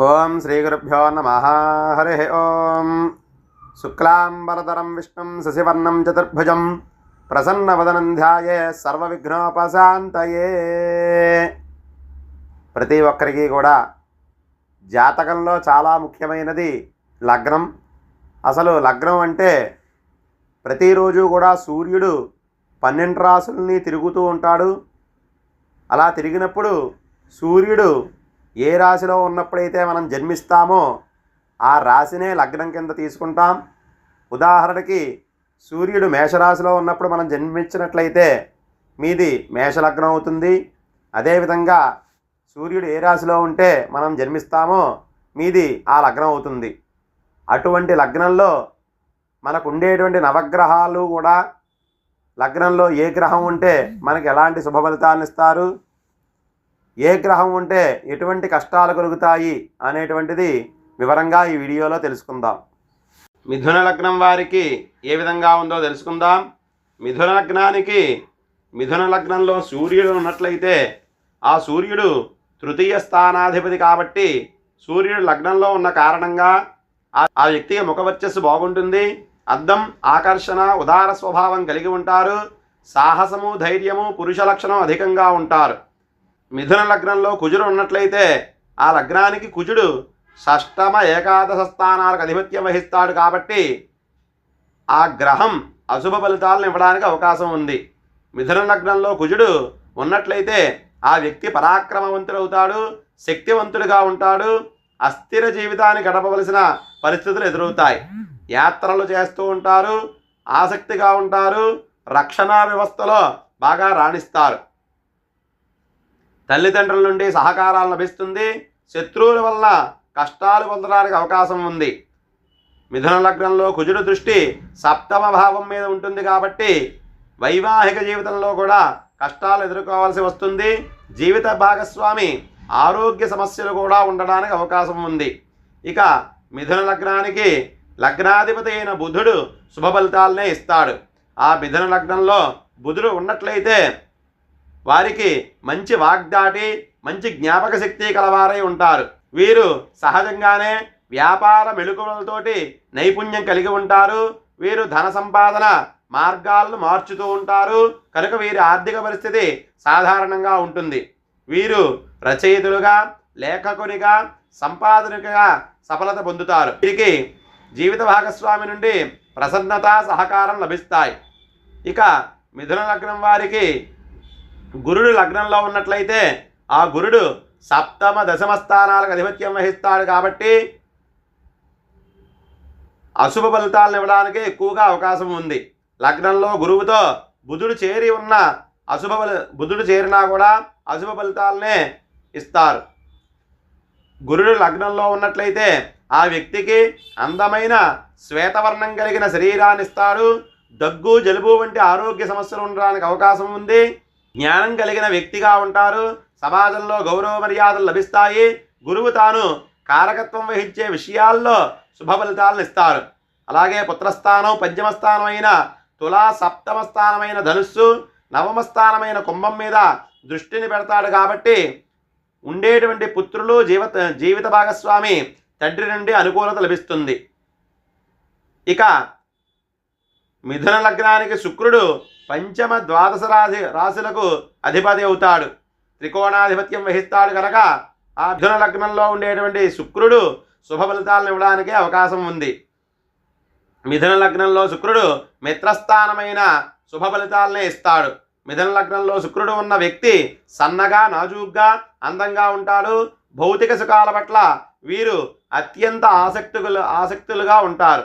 ఓం శ్రీ గురుభ్యో నమ. హరి ఓం. శుక్లాంబరధరం విష్ణుం శశివర్ణం చతుర్భుజం ప్రసన్నవదనం ధ్యాయే సర్వవిఘ్నోపశాంతయే. ప్రతి ఒక్కరికి కూడా జాతకంలో చాలా ముఖ్యమైనది లగ్నం. అసలు లగ్నం అంటే ప్రతిరోజు కూడా సూర్యుడు పన్నెండు రాసుల్ని తిరుగుతూ ఉంటాడు. అలా తిరిగినప్పుడు సూర్యుడు ఏ రాశిలో ఉన్నప్పుడైతే మనం జన్మిస్తామో ఆ రాశినే లగ్నం కింద తీసుకుంటాం. ఉదాహరణకి సూర్యుడు మేషరాశిలో ఉన్నప్పుడు మనం జన్మించినట్లయితే మీది మేషలగ్నం అవుతుంది. అదేవిధంగా సూర్యుడు ఏ రాశిలో ఉంటే మనం జన్మిస్తామో మీది ఆ లగ్నం అవుతుంది. అటువంటి లగ్నంలో మనకు ఉండేటువంటి నవగ్రహాలు కూడా లగ్నంలో ఏ గ్రహం ఉంటే మనకి ఎలాంటి శుభ ఫలితాలను ఇస్తారు? ఏ గ్రహం ఉంటే ఎటువంటి కష్టాలు కలుగుతాయి అనేటువంటిది వివరంగా ఈ వీడియోలో తెలుసుకుందాం. మిథున లగ్నం వారికి ఏ విధంగా ఉందో తెలుసుకుందాం. మిథున లగ్నానికి మిథున లగ్నంలో సూర్యుడు ఉన్నట్లయితే ఆ సూర్యుడు తృతీయ స్థానాధిపతి కాబట్టి సూర్యుడు లగ్నంలో ఉన్న కారణంగా ఆ- వ్యక్తి వ్యక్తికి ముఖవర్చస్సు బాగుంటుంది. అద్దం ఆకర్షణ ఉదార స్వభావం కలిగి ఉంటారు. సాహసము ధైర్యము పురుష లక్షణం అధికంగా ఉంటారు. మిథున లగ్నంలో కుజుడు ఉన్నట్లయితే ఆ లగ్నానికి కుజుడు షష్టమ ఏకాదశ స్థానాలకు ఆధిపత్యం వహిస్తాడు కాబట్టి ఆ గ్రహం అశుభ ఫలితాలను ఇవ్వడానికి అవకాశం ఉంది. మిథున లగ్నంలో కుజుడు ఉన్నట్లయితే ఆ వ్యక్తి పరాక్రమవంతుడవుతాడు శక్తివంతుడిగా ఉంటాడు అస్థిర జీవితాన్ని గడపవలసిన పరిస్థితులు ఎదురవుతాయి. యాత్రలు చేస్తూ ఉంటారు ఆసక్తిగా ఉంటారు రక్షణ వ్యవస్థలో బాగా రాణిస్తారు. తల్లిదండ్రుల నుండి సహకారాలు లభిస్తుంది. శత్రువుల వల్ల కష్టాలు పొందడానికి అవకాశం ఉంది. మిథున లగ్నంలో కుజుడు దృష్టి సప్తమ భావం మీద ఉంటుంది కాబట్టి వైవాహిక జీవితంలో కూడా కష్టాలు ఎదుర్కోవాల్సి వస్తుంది. జీవిత భాగస్వామి ఆరోగ్య సమస్యలు కూడా ఉండడానికి అవకాశం ఉంది. ఇక మిథున లగ్నానికి లగ్నాధిపతి అయిన బుధుడు శుభ ఫలితాలనే ఇస్తాడు. ఆ మిథున లగ్నంలో బుధుడు ఉన్నట్లయితే వారికి మంచి వాగ్దాటి మంచి జ్ఞాపక శక్తి కలవారై ఉంటారు. వీరు సహజంగానే వ్యాపార మెళుకువలతోటి నైపుణ్యం కలిగి ఉంటారు. వీరు ధన సంపాదన మార్గాలను మార్చుతూ ఉంటారు. కనుక వీరి ఆర్థిక పరిస్థితి సాధారణంగా ఉంటుంది. వీరు రచయితులుగా లేఖకునిగా సంపాదకునిగా సఫలత పొందుతారు. వీరికి జీవిత భాగస్వామి నుండి ప్రసన్నత సహకారం లభిస్తాయి. ఇక మిథున లగ్నం వారికి గురుడు లగ్నంలో ఉన్నట్లయితే ఆ గురుడు సప్తమ దశమ స్థానాలకు ఆధిపత్యం వహిస్తాడు కాబట్టి అశుభ ఫలితాలను ఇవ్వడానికి ఎక్కువగా అవకాశం ఉంది. లగ్నంలో గురువుతో బుధుడు చేరి ఉన్న అశుభ బుధుడు చేరినా కూడా అశుభ ఫలితాలనే ఇస్తారు. గురుడు లగ్నంలో ఉన్నట్లయితే ఆ వ్యక్తికి అందమైన శ్వేతవర్ణం కలిగిన శరీరాన్ని ఇస్తాడు. దగ్గు జలుబు వంటి ఆరోగ్య సమస్యలు ఉండడానికి అవకాశం ఉంది. జ్ఞానం కలిగిన వ్యక్తిగా ఉంటారు. సమాజంలో గౌరవ మర్యాదలు లభిస్తాయి. గురువు తాను కారకత్వం వహించే విషయాల్లో శుభ ఫలితాలను ఇస్తారు. అలాగే పుత్రస్థానం పంచమ స్థానం అయిన తులా సప్తమ స్థానమైన ధనుస్సు నవమ స్థానమైన కుంభం మీద దృష్టిని పెడతాడు కాబట్టి ఉండేటువంటి పుత్రులు జీవిత జీవిత భాగస్వామి తండ్రి నుండి అనుకూలత లభిస్తుంది. ఇక మిథున లగ్నానికి శుక్రుడు పంచమ ద్వాదశ రాశి రాశులకు అధిపతి అవుతాడు. త్రికోణాధిపత్యం వహిస్తాడు కనుక ఆ లగ్నంలో ఉండేటువంటి శుక్రుడు శుభ ఫలితాలను ఇవ్వడానికి అవకాశం ఉంది. మిథున లగ్నంలో శుక్రుడు మిత్రస్థానమైన శుభ ఫలితాలనే ఇస్తాడు. మిథున లగ్నంలో శుక్రుడు ఉన్న వ్యక్తి సన్నగా నాజూగ్గా అందంగా ఉంటాడు. భౌతిక సుఖాల పట్ల వీరు అత్యంత ఆసక్తులు ఆసక్తులుగా ఉంటారు.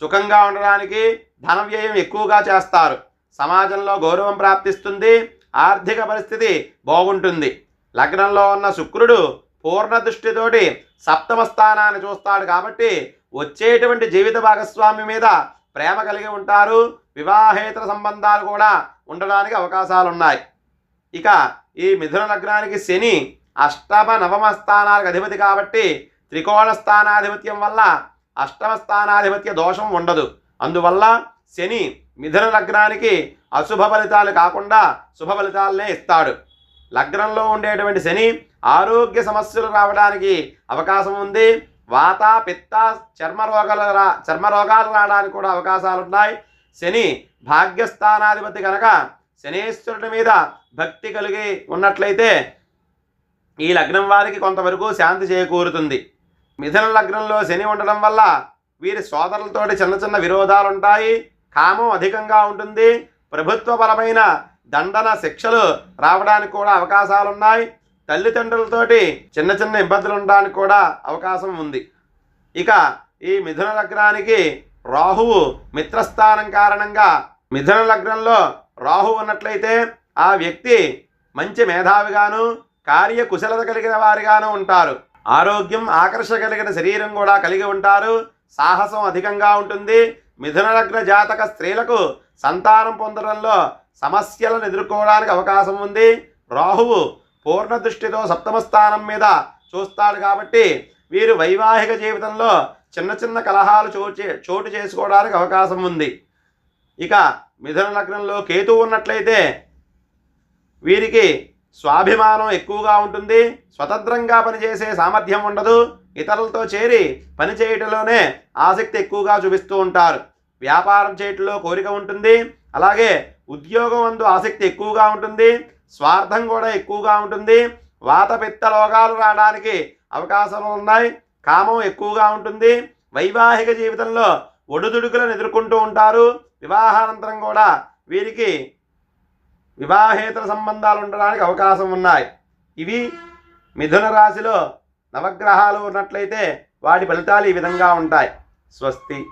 సుఖంగా ఉండడానికి ధన వ్యయం ఎక్కువగా చేస్తారు. సమాజంలో గౌరవం ప్రాప్తిస్తుంది ఆర్థిక పరిస్థితి బాగుంటుంది. లగ్నంలో ఉన్న శుక్రుడు పూర్ణ దృష్టితోటి సప్తమ స్థానాన్ని చూస్తాడు కాబట్టి వచ్చేటువంటి జీవిత భాగస్వామి మీద ప్రేమ కలిగి ఉంటారు. వివాహేతర సంబంధాలు కూడా ఉండడానికి అవకాశాలు ఉన్నాయి ఇక ఈ మిథున లగ్నానికి శని అష్టమ నవమ స్థానాలకు అధిపతి కాబట్టి త్రికోణ స్థానాధిపత్యం వల్ల అష్టమ స్థానాధిపత్య దోషం ఉండదు. అందువల్ల శని మిథున లగ్నానికి అశుభ ఫలితాలు కాకుండా శుభ ఫలితాలనే ఇస్తాడు. లగ్నంలో ఉండేటువంటి శని ఆరోగ్య సమస్యలు రావడానికి అవకాశం ఉంది. వాత పిత్త చర్మ రోగాలు రా చర్మ రోగాలు రావడానికి కూడా అవకాశాలు ఉన్నాయి. శని భాగ్యస్థానాధిపతి కనుక శనేశ్వరుడి మీద భక్తి కలిగి ఉన్నట్లయితే ఈ లగ్నం వారికి కొంతవరకు శాంతి చేకూరుతుంది. మిథున లగ్నంలో శని ఉండడం వల్ల వీరి సోదరులతోటి చిన్న చిన్న విరోధాలు ఉంటాయి. కామం అధికంగా ఉంటుంది. ప్రభుత్వపరమైన దండన శిక్షలు రావడానికి కూడా అవకాశాలు ఉన్నాయి తల్లిదండ్రులతోటి చిన్న చిన్న ఇబ్బందులు ఉండడానికి కూడా అవకాశం ఉంది. ఇక ఈ మిథున లగ్నానికి రాహువు మిత్రస్థానం కారణంగా మిథున లగ్నంలో రాహు ఉన్నట్లయితే ఆ వ్యక్తి మంచి మేధావిగాను కార్యకుశలత కలిగిన వారిగాను ఉంటారు. ఆరోగ్యం ఆకర్ష కలిగిన శరీరం కూడా కలిగి ఉంటారు. సాహసం అధికంగా ఉంటుంది. మిథునలగ్న జాతక స్త్రీలకు సంతానం పొందడంలో సమస్యలను ఎదుర్కోవడానికి అవకాశం ఉంది. రాహువు పూర్ణ దృష్టితో సప్తమ స్థానం మీద చూస్తాడు కాబట్టి వీరు వైవాహిక జీవితంలో చిన్న చిన్న కలహాలు చోటు చోటు చేసుకోవడానికి అవకాశం ఉంది. ఇక మిథున లగ్నంలో కేతు ఉన్నట్లయితే వీరికి స్వాభిమానం ఎక్కువగా ఉంటుంది. స్వతంత్రంగా పనిచేసే సామర్థ్యం ఉండదు. ఇతరులతో చేరి పని చేయటంలోనే ఆసక్తి ఎక్కువగా చూపిస్తూ ఉంటారు. వ్యాపారం చేయటంలో కోరిక ఉంటుంది. అలాగే ఉద్యోగం అందు ఆసక్తి ఎక్కువగా ఉంటుంది. స్వార్థం కూడా ఎక్కువగా ఉంటుంది. వాతపిత్త రోగాలు రావడానికి అవకాశాలు ఉన్నాయి. కామం ఎక్కువగా ఉంటుంది. వైవాహిక జీవితంలో ఒడుదుడుకులను ఎదుర్కొంటూ ఉంటారు. వివాహానంతరం కూడా వీరికి వివాహేతర సంబంధాలు ఉండడానికి అవకాశం ఉన్నాయి. ఇవి మిథున రాశిలో నవగ్రహాలు ఉన్నట్లయితే వాటి ఫలితాలు ఈ విధంగా ఉంటాయి. స్వస్తి.